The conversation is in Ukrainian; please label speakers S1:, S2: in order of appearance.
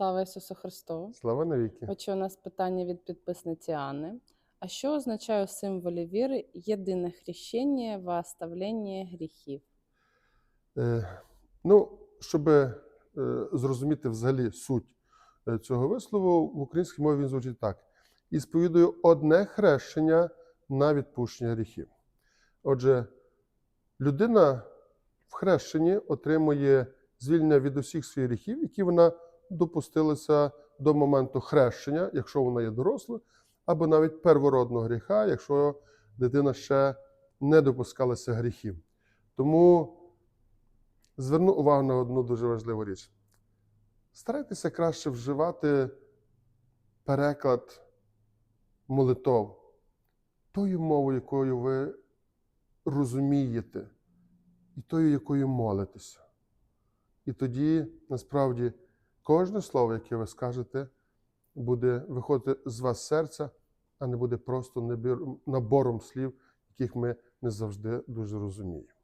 S1: Слава Ісусу Христу!
S2: Слава навіки.
S1: Отже, у нас питання від підписниці Анни. А що означає у символі віри єдине хрещення в оставлення гріхів?
S2: Е, ну, щоб е, зрозуміти взагалі суть е, цього вислову, в українській мові він звучить так: і сповідую одне хрещення на відпущення гріхів. Отже, людина в хрещенні отримує звільнення від усіх своїх гріхів, які вона допустилася до моменту хрещення, якщо вона є дорослою, або навіть первородного гріха, якщо дитина ще не допускалася гріхів. Тому зверну увагу на одну дуже важливу річ. Старайтеся краще вживати переклад молитов тою мовою, якою ви розумієте, і тою, якою молитеся. І тоді, насправді, кожне слово, яке ви скажете, буде виходити з вас серця, а не буде просто набором слів, яких ми не завжди дуже розуміємо.